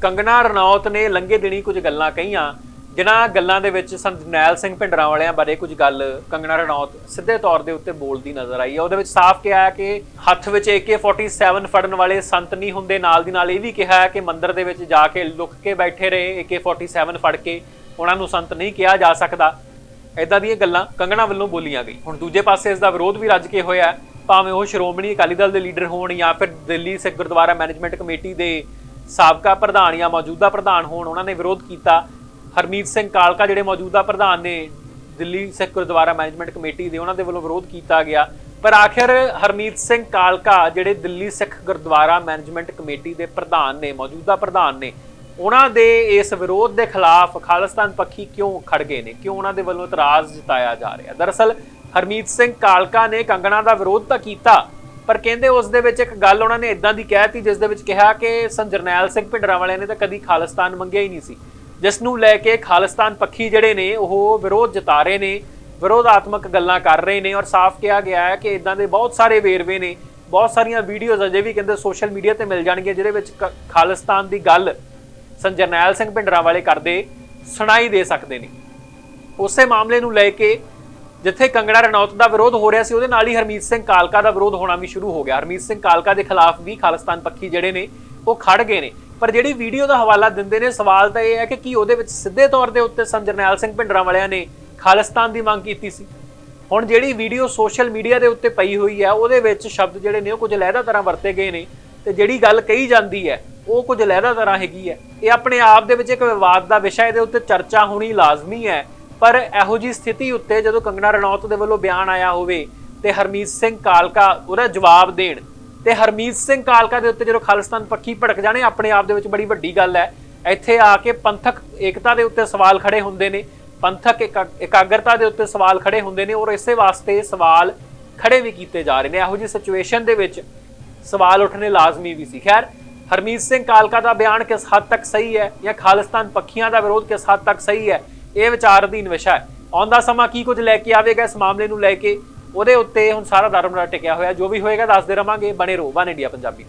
ਕੰਗਣਾ ਰਣੌਤ ਨੇ ਲੰਘੇ ਦਿਨੀ ਕੁਝ ਗੱਲਾਂ ਕਹੀਆਂ, ਜਿਨ੍ਹਾਂ ਗੱਲਾਂ ਦੇ ਵਿੱਚ ਸੰਤ ਜਰਨੈਲ ਸਿੰਘ ਭਿੰਡਰਾਂ ਵਾਲਿਆਂ ਬਾਰੇ ਕੁਝ ਗੱਲ ਕੰਗਣਾ ਰਣੌਤ ਸਿੱਧੇ ਤੌਰ ਦੇ ਉੱਤੇ ਬੋਲਦੀ ਨਜ਼ਰ ਆਈ ਹੈ। ਉਹਦੇ ਵਿੱਚ ਸਾਫ਼ ਕਿਹਾ ਹੈ ਕਿ ਹੱਥ ਵਿੱਚ AK47 ਫੜਨ ਵਾਲੇ ਸੰਤ ਨਹੀਂ ਹੁੰਦੇ। ਨਾਲ ਦੀ ਨਾਲ ਇਹ ਵੀ ਕਿਹਾ ਹੈ ਕਿ ਮੰਦਿਰ ਦੇ ਵਿੱਚ ਜਾ ਕੇ ਲੁੱਕ ਕੇ ਬੈਠੇ ਰਹੇ AK47 ਫੜ ਕੇ ਉਹਨਾਂ ਨੂੰ ਸੰਤ ਨਹੀਂ ਕਿਹਾ ਜਾ ਸਕਦਾ। ਇਦਾਂ ਦੀਆਂ ਗੱਲਾਂ ਕੰਗਣਾ ਵੱਲੋਂ ਬੋਲੀਆਂ ਗਈ ਹੁਣ ਦੂਜੇ ਪਾਸੇ ਇਸ ਦਾ ਵਿਰੋਧ ਵੀ ਰੱਜ ਕੇ ਹੋਇਆ ਭਾਵੇਂ ਉਹ ਸ਼੍ਰੋਮਣੀ ਅਕਾਲੀ ਦਲ ਦੇ ਲੀਡਰ ਹੋਣ ਜਾਂ ਫਿਰ ਦਿੱਲੀ ਸਿੱਖ ਗੁਰਦੁਆਰਾ ਮੈਨੇਜਮੈਂਟ ਕਮੇਟੀ ਦੇ ਸਾਬਕਾ ਪ੍ਰਧਾਨ ਜਾਂ ਮੌਜੂਦਾ ਪ੍ਰਧਾਨ ਹੋਣ ਉਹਨਾਂ ਨੇ ਵਿਰੋਧ ਕੀਤਾ। ਹਰਮੀਤ ਸਿੰਘ ਕਾਲਕਾ ਜਿਹੜੇ ਮੌਜੂਦਾ ਪ੍ਰਧਾਨ ਨੇ, ਦਿੱਲੀ ਸਿੱਖ ਗੁਰਦੁਆਰਾ ਮੈਨੇਜਮੈਂਟ ਕਮੇਟੀ ਦੇ ਉਹਨਾਂ ਦੇ ਵੱਲੋਂ ਵਿਰੋਧ ਕੀਤਾ ਗਿਆ। ਪਰ ਆਖਿਰ ਹਰਮੀਤ ਸਿੰਘ ਕਾਲਕਾ ਜਿਹੜੇ ਦਿੱਲੀ ਸਿੱਖ ਗੁਰਦੁਆਰਾ ਮੈਨੇਜਮੈਂਟ ਕਮੇਟੀ ਦੇ ਪ੍ਰਧਾਨ ਨੇ, ਮੌਜੂਦਾ ਪ੍ਰਧਾਨ ਨੇ, ਉਹਨਾਂ ਦੇ ਇਸ ਵਿਰੋਧ ਦੇ ਖਿਲਾਫ ਖਾਲਿਸਤਾਨ ਪੱਖੀ ਕਿਉਂ ਖੜ ਗਏ ਨੇ? ਕਿਉਂ ਉਹਨਾਂ ਦੇ ਵੱਲੋਂ ਇਤਰਾਜ਼ ਜਤਾਇਆ ਜਾ ਰਿਹਾ? ਦਰਅਸਲ ਹਰਮੀਤ ਸਿੰਘ ਕਾਲਕਾ ਨੇ ਕੰਗਣਾ ਦਾ ਵਿਰੋਧ ਤਾਂ ਕੀਤਾ ਪਰ ਕਹਿੰਦੇ ਉਸ ਦੇ ਵਿੱਚ ਇੱਕ ਗੱਲ ਉਹਨਾਂ ਨੇ ਇਦਾਂ ਦੀ ਕਹਿਤੀ ਜਿਸ ਦੇ ਵਿੱਚ ਕਿਹਾ ਕਿ ਸੰਤ ਜਰਨੈਲ ਸਿੰਘ ਭਿੰਡਰਾਂ ਵਾਲਿਆਂ ਨੇ ਤਾਂ ਕਦੀ ਖਾਲਿਸਤਾਨ ਮੰਗਿਆ ਹੀ ਨਹੀਂ ਸੀ। ਜਿਸ ਨੂੰ ਲੈ ਕੇ ਖਾਲਿਸਤਾਨ ਪੱਖੀ ਜਿਹੜੇ ਨੇ, ਉਹ ਵਿਰੋਧ ਜਤਾ ਰਹੇ ਨੇ, ਵਿਰੋਧਾਤਮਕ ਗੱਲਾਂ ਕਰ ਰਹੇ ਨੇ ਔਰ ਸਾਫ਼ ਕਿਹਾ ਗਿਆ ਹੈ ਕਿ ਇਦਾਂ ਦੇ ਬਹੁਤ ਸਾਰੇ ਵੇਰਵੇ ਨੇ, ਬਹੁਤ ਸਾਰੀਆਂ ਵੀਡੀਓਜ਼ ਅਜੇ ਵੀ ਕਹਿੰਦੇ ਸੋਸ਼ਲ ਮੀਡੀਆ ਤੇ ਮਿਲ ਜਾਣਗੀਆਂ, ਜਿਹਦੇ ਵਿੱਚ ਕ- ਖਾਲਿਸਤਾਨ ਦੀ ਗੱਲ ਸੰਤ ਜਰਨੈਲ ਸਿੰਘ ਭਿੰਡਰਾਂ ਵਾਲੇ ਕਰਦੇ, ਸੁਣਾਈ ਦੇ ਸਕਦੇ ਨੇ। ਉਸੇ ਮਾਮਲੇ ਨੂੰ ਲੈ ਕੇ ਜਿੱਥੇ ਕੰਗਣਾ ਰਣੌਤ ਦਾ ਵਿਰੋਧ ਹੋ ਰਿਹਾ ਸੀ, ਉਹਦੇ ਨਾਲ ਹੀ ਹਰਮੀਤ ਸਿੰਘ ਕਾਲਕਾ ਦਾ ਵਿਰੋਧ ਹੋਣਾ ਵੀ ਸ਼ੁਰੂ ਹੋ ਗਿਆ। ਹਰਮੀਤ ਸਿੰਘ ਕਾਲਕਾ ਦੇ ਖਿਲਾਫ ਵੀ ਖਾਲਿਸਤਾਨ ਪੱਖੀ ਜਿਹੜੇ ਨੇ, ਉਹ ਖੜ ਗਏ ਨੇ। ਪਰ ਜਿਹੜੀ ਵੀਡੀਓ ਦਾ ਹਵਾਲਾ ਦਿੰਦੇ ਨੇ, ਸਵਾਲ ਤਾਂ ਇਹ ਹੈ ਕਿ ਕੀ ਉਹਦੇ ਵਿੱਚ ਸਿੱਧੇ ਤੌਰ ਦੇ ਉੱਤੇ ਸੰਤ ਸਿੰਘ ਭਿੰਡਰਾਂ ਵਾਲਿਆਂ ਨੇ ਖਾਲਿਸਤਾਨ ਦੀ ਮੰਗ ਕੀਤੀ ਸੀ? ਹੁਣ ਜਿਹੜੀ ਵੀਡੀਓ ਸੋਸ਼ਲ ਮੀਡੀਆ ਦੇ ਉੱਤੇ ਪਈ ਹੋਈ ਹੈ, ਉਹਦੇ ਵਿੱਚ ਸ਼ਬਦ ਜਿਹੜੇ ਨੇ, ਉਹ ਕੁਝ ਲਹਿਦਾ ਤਰ੍ਹਾਂ ਵਰਤੇ ਗਏ ਨੇ ਤੇ ਜਿਹੜੀ ਗੱਲ ਕਹੀ ਜਾਂਦੀ ਹੈ, ਉਹ ਕੁਝ ਲਹਿਦਾ ਤਰ੍ਹਾਂ ਹੈਗੀ ਹੈ। ਇਹ ਆਪਣੇ ਆਪ ਦੇ ਵਿੱਚ ਇੱਕ ਵਿਵਾਦ ਦਾ ਵਿਸ਼ਾ, ਇਹਦੇ ਉੱਤੇ ਚਰਚਾ ਹੋਣੀ ਲਾਜ਼ਮੀ ਹੈ। ਪਰ ਇਹੋ ਜੀ ਸਥਿਤੀ ਉੱਤੇ ਜਦੋਂ ਕੰਗਣਾ ਰਣੌਤ ਦੇ ਵੱਲੋਂ ਬਿਆਨ ਆਇਆ ਹੋਵੇ ਤੇ ਹਰਮੀਤ ਸਿੰਘ ਕਾਲਕਾ ਉਹਦਾ ਜਵਾਬ ਦੇਣ ਤੇ ਹਰਮੀਤ ਸਿੰਘ ਕਾਲਕਾ ਦੇ ਉੱਤੇ ਜਦੋਂ ਖਾਲਿਸਤਾਨ ਪੱਖੀ ਭੜਕ ਜਾਣੇ, ਆਪਣੇ ਆਪ ਦੇ ਵਿੱਚ ਬੜੀ ਵੱਡੀ ਗੱਲ ਹੈ। ਇੱਥੇ ਆ ਕੇ ਪੰਥਕ ਏਕਤਾ ਦੇ ਉੱਤੇ ਸਵਾਲ ਖੜੇ ਹੁੰਦੇ ਨੇ, ਪੰਥਕ ਇਕਾਗਰਤਾ ਦੇ ਉੱਤੇ ਸਵਾਲ ਖੜੇ ਹੁੰਦੇ ਨੇ ਔਰ ਇਸੇ ਵਾਸਤੇ ਸਵਾਲ ਖੜੇ ਵੀ ਕੀਤੇ ਜਾ ਰਹੇ ਨੇ। ਇਹੋ ਜਿਹੀ ਸਿਚੁਏਸ਼ਨ ਦੇ ਵਿੱਚ ਸਵਾਲ ਉੱਠਣੇ ਲਾਜ਼ਮੀ ਵੀ ਸੀ। ਖੈਰ, ਹਰਮੀਤ ਸਿੰਘ ਕਾਲਕਾ ਦਾ ਬਿਆਨ ਕਿਸ ਹੱਦ ਤੱਕ ਸਹੀ ਹੈ ਜਾਂ ਖਾਲਿਸਤਾਨ ਪੱਖੀਆਂ ਦਾ ਵਿਰੋਧ ਕਿਸ ਹੱਦ ਤੱਕ ਸਹੀ ਹੈ ਇਹ ਵਿਚਾਰ ਅਧੀਨ ਵਿਸ਼ਾ ਹੈ। ਆਉਂਦਾ ਸਮਾਂ ਕੀ ਕੁਝ ਲੈ ਕੇ ਆਵੇਗਾ ਇਸ ਮਾਮਲੇ ਨੂੰ ਲੈ ਕੇ, ਉਹਦੇ ਉੱਤੇ ਹੁਣ ਸਾਰਾ ਦਰਮਰਾ ਟਿਕਿਆ ਹੋਇਆ। ਜੋ ਵੀ ਹੋਏਗਾ, ਦੱਸਦੇ ਰਵਾਂਗੇ। ਬਣੇ ਰਹੋ, ਵਨ ਇੰਡੀਆ ਪੰਜਾਬੀ।